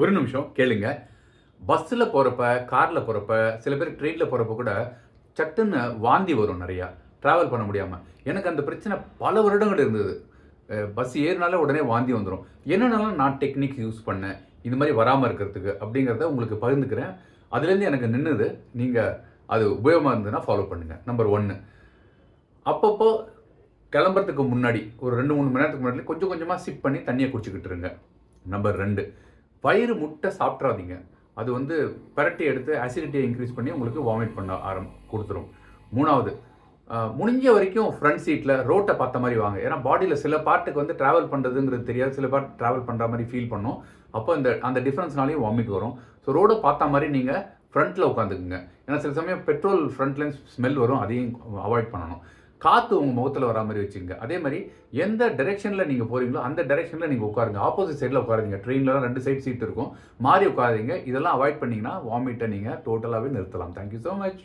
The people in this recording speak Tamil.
ஒரு நிமிஷம் கேளுங்க. பஸ்ஸில் போகிறப்ப காரில் போகிறப்ப சில பேர் ட்ரெயினில் போகிறப்ப கூட சட்டுன்னு வாந்தி வரும் நிறையா. ட்ராவல் பண்ண முடியாமல் எனக்கு அந்த பிரச்சனை பல வருடங்கள் இருந்தது. பஸ் ஏறினாலே உடனே வாந்தி வந்துடும் என்னென்னலாம் நான் டெக்னிக் யூஸ் பண்ணேன்? இந்த மாதிரி வராமல் இருக்கிறதுக்கு அப்படிங்கிறத உங்களுக்கு பகிர்ந்துக்கிறேன். அதுலேருந்து எனக்கு நின்றுது நீங்கள் அது உபயோகமாக இருந்ததுன்னா ஃபாலோ பண்ணுங்கள் நம்பர் ஒன்று அப்பப்போ கிளம்புறதுக்கு முன்னாடி ஒரு ரெண்டு மூணு மணி நேரத்துக்கு முன்னாடி கொஞ்சம் கொஞ்சமாக சிப் பண்ணி தண்ணியை குடிச்சிக்கிட்டு இருங்க. நம்பர் ரெண்டு வயிறு முட்டை சாப்பிட்றாதீங்க. அது வந்து பரட்டி எடுத்து அசிடிட்டியை இன்க்ரீஸ் பண்ணி உங்களுக்கு வாமிட் பண்ண ஆரம் கொடுத்துரும். மூணாவது முடிஞ்ச வரைக்கும் ஃப்ரண்ட் சீட்டில் ரோட்டை பார்த்த மாதிரி வாங்க. ஏன்னா பாடியில் சில பார்ட்டுக்கு வந்து ட்ராவல் பண்ணுறதுங்கிறது தெரியாது. சில பார்ட் ட்ராவல் பண்ணுற மாதிரி ஃபீல் பண்ணும். அப்போ இந்த அந்த டிஃப்ரென்ஸ்னாலையும் வாமிட் வரும். ஸோ ரோடை பார்த்த மாதிரி நீங்கள் ஃப்ரண்ட்டில் உட்காந்துக்குங்க. ஏன்னா சில சமயம் பெட்ரோல் ஃப்ரண்ட்லேருந்து ஸ்மெல் வரும். அதையும் அவாய்ட் பண்ணணும். காற்று உங்கள் முகத்தில் வரா மாதிரி வச்சுங்க அதே மாதிரி எந்த டைரெக்ஷனில் நீங்கள் போகிறீங்களோ அந்த டைரெக்ஷனில் நீங்கள் உட்காருங்க. ஆப்போசிட் சைடில் உட்காருங்க ட்ரெயின்லலாம் ரெண்டு சைடு சீட் இருக்கும். மாறி உட்காருங்க இதெல்லாம் அவாய்ட் பண்ணிங்கன்னா வாமிட்டை நீங்கள் டோட்டலாகவே நிறுத்தலாம். Thank you so much